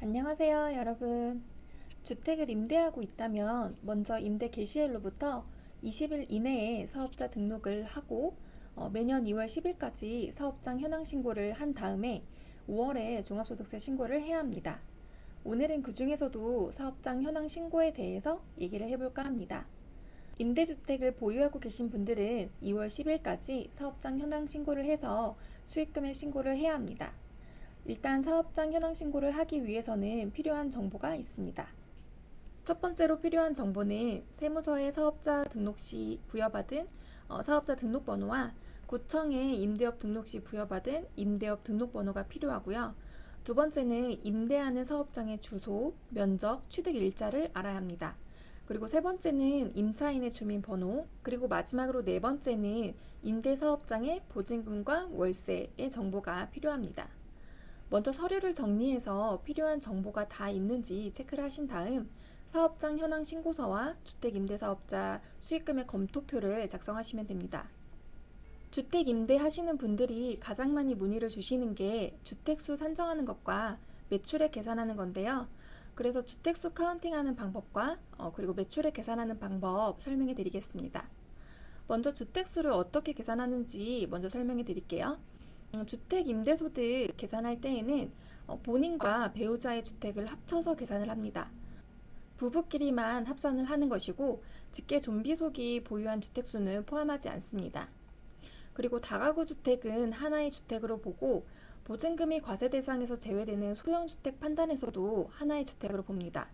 안녕하세요, 여러분. 주택을 임대하고 있다면 먼저 임대 개시일로부터 20일 이내에 사업자 등록을 하고 어, 매년 2월 10일까지 사업장 현황 신고를 한 다음에 5월에 종합소득세 신고를 해야 합니다. 오늘은 그 중에서도 사업장 현황 신고에 대해서 얘기를 해볼까 합니다. 임대주택을 보유하고 계신 분들은 2월 10일까지 사업장 현황 신고를 해서 수익금액 신고를 해야 합니다. 일단 사업장 현황 신고를 하기 위해서는 필요한 정보가 있습니다. 첫 번째로 필요한 정보는 세무서에 사업자 등록 시 부여받은 어, 사업자 등록번호와 구청에 임대업 등록 시 부여받은 임대업 등록번호가 필요하고요. 두 번째는 임대하는 사업장의 주소, 면적, 취득 일자를 알아야 합니다. 그리고 세 번째는 임차인의 주민번호, 그리고 마지막으로 네 번째는 임대 사업장의 보증금과 월세의 정보가 필요합니다. 먼저 서류를 정리해서 필요한 정보가 다 있는지 체크를 하신 다음 사업장 현황 신고서와 주택 임대사업자 수익금의 검토표를 작성하시면 됩니다. 주택 임대 하시는 분들이 가장 많이 문의를 주시는 게 주택수 산정하는 것과 매출액 계산하는 건데요. 그래서 주택수 카운팅하는 방법과 어, 그리고 매출액 계산하는 방법 설명해 드리겠습니다. 먼저 주택수를 어떻게 계산하는지 먼저 설명해 드릴게요. 음, 주택 임대소득 계산할 때에는 어, 본인과 배우자의 주택을 합쳐서 계산을 합니다. 부부끼리만 합산을 하는 것이고 직계 좀비속이 보유한 주택수는 포함하지 않습니다. 그리고 다가구 주택은 하나의 주택으로 보고 보증금이 과세 대상에서 제외되는 소형 주택 판단에서도 하나의 주택으로 봅니다.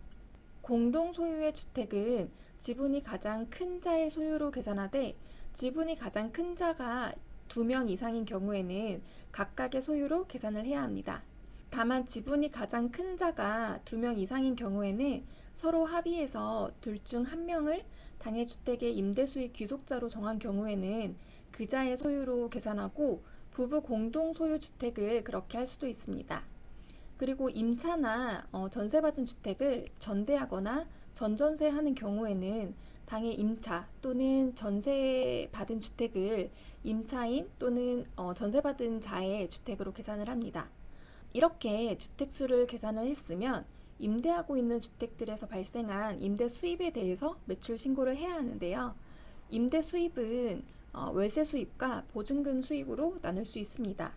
공동 소유의 주택은 지분이 가장 큰 자의 소유로 계산하되 지분이 가장 큰 자가 두명 이상인 경우에는 각각의 소유로 계산을 해야 합니다. 다만 지분이 가장 큰 자가 두명 이상인 경우에는 서로 합의해서 둘 중 한 명을 당해 주택의 임대 수익 귀속자로 정한 경우에는 그 자의 소유로 계산하고 부부 공동 소유 주택을 그렇게 할 수도 있습니다. 그리고 임차나 어, 전세 받은 주택을 전대하거나 전전세하는 경우에는 당의 임차 또는 전세 받은 주택을 임차인 또는 어, 전세 받은 자의 주택으로 계산을 합니다. 이렇게 주택수를 계산을 했으면 임대하고 있는 주택들에서 발생한 임대 수입에 대해서 매출 신고를 해야 하는데요. 임대 수입은 어, 월세 수입과 보증금 수입으로 나눌 수 있습니다.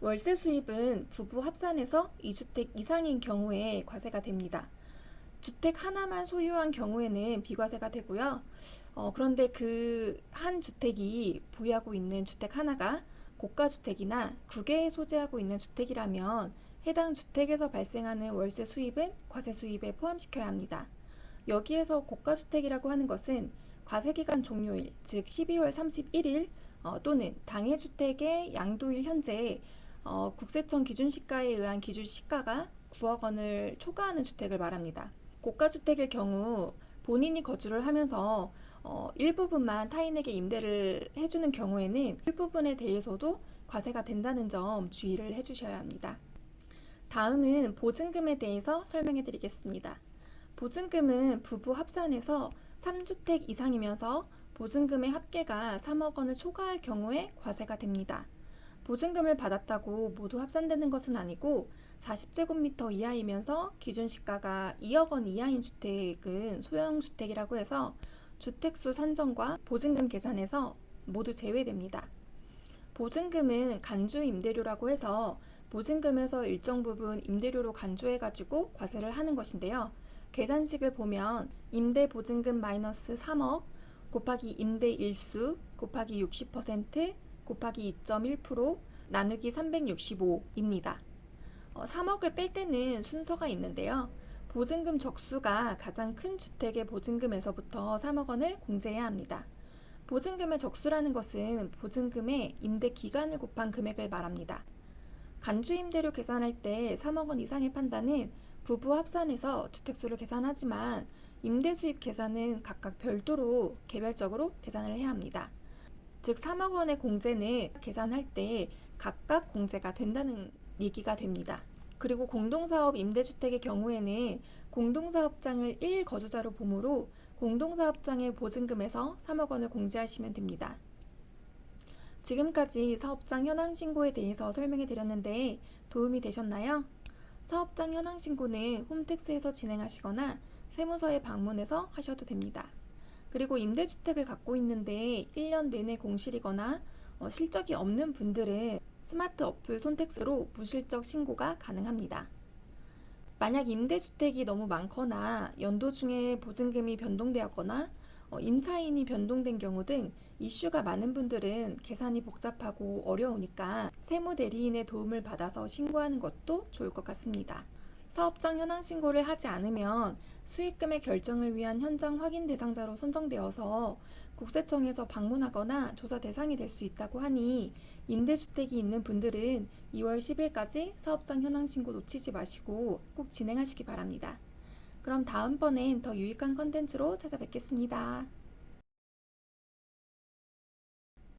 월세 수입은 부부 합산해서 2주택 이상인 경우에 과세가 됩니다. 주택 하나만 소유한 경우에는 비과세가 되고요. 어, 그런데 그 한 주택이 보유하고 있는 주택 하나가 고가주택이나 국외에 소재하고 있는 주택이라면 해당 주택에서 발생하는 월세 수입은 과세 수입에 포함시켜야 합니다. 여기에서 고가주택이라고 하는 것은 과세기간 종료일, 즉 12월 31일 어, 또는 당해 주택의 양도일 현재 어, 국세청 기준시가에 의한 기준시가가 9억 원을 초과하는 주택을 말합니다. 고가주택일 경우 본인이 거주를 하면서 어, 일부분만 타인에게 임대를 해주는 경우에는 일부분에 대해서도 과세가 된다는 점 주의를 해주셔야 합니다. 다음은 보증금에 대해서 설명해 드리겠습니다. 보증금은 부부 합산해서 3주택 이상이면서 보증금의 합계가 3억 원을 초과할 경우에 과세가 됩니다. 보증금을 받았다고 모두 합산되는 것은 아니고 40제곱미터 이하이면서 기준 시가가 2억 원 이하인 주택은 소형 주택이라고 해서 주택수 산정과 보증금 계산에서 모두 제외됩니다. 보증금은 간주 임대료라고 해서 보증금에서 일정 부분 임대료로 간주해가지고 과세를 하는 것인데요. 계산식을 보면 임대 보증금 마이너스 3억 곱하기 임대 일수 곱하기 60% 곱하기 2.1% 나누기 365입니다. 어, 3억을 뺄 때는 순서가 있는데요. 보증금 적수가 가장 큰 주택의 보증금에서부터 3억 원을 공제해야 합니다. 보증금의 적수라는 것은 보증금의 임대 기간을 곱한 금액을 말합니다. 간주 임대료 계산할 때 3억 원 이상의 판단은 부부 합산해서 주택수를 계산하지만 임대 수입 계산은 각각 별도로 개별적으로 계산을 해야 합니다. 즉 3억 원의 공제는 계산할 때 각각 공제가 된다는 얘기가 됩니다. 그리고 공동사업 임대주택의 경우에는 공동사업장을 1거주자로 보므로 공동사업장의 보증금에서 3억 원을 공제하시면 됩니다. 지금까지 사업장 현황 신고에 대해서 설명해 드렸는데 도움이 되셨나요? 사업장 현황 신고는 홈택스에서 진행하시거나 세무서에 방문해서 하셔도 됩니다. 그리고 임대주택을 갖고 있는데 1년 내내 공실이거나 어, 실적이 없는 분들은 스마트 어플 손택스로 무실적 신고가 가능합니다. 만약 임대주택이 너무 많거나 연도 중에 보증금이 변동되었거나 어, 임차인이 변동된 경우 등 이슈가 많은 분들은 계산이 복잡하고 어려우니까 세무 대리인의 도움을 받아서 신고하는 것도 좋을 것 같습니다. 사업장 현황 신고를 하지 않으면 수익금의 결정을 위한 현장 확인 대상자로 선정되어서 국세청에서 방문하거나 조사 대상이 될 수 있다고 하니 임대주택이 있는 분들은 2월 10일까지 사업장 현황 신고 놓치지 마시고 꼭 진행하시기 바랍니다. 그럼 다음번엔 더 유익한 컨텐츠로 찾아뵙겠습니다.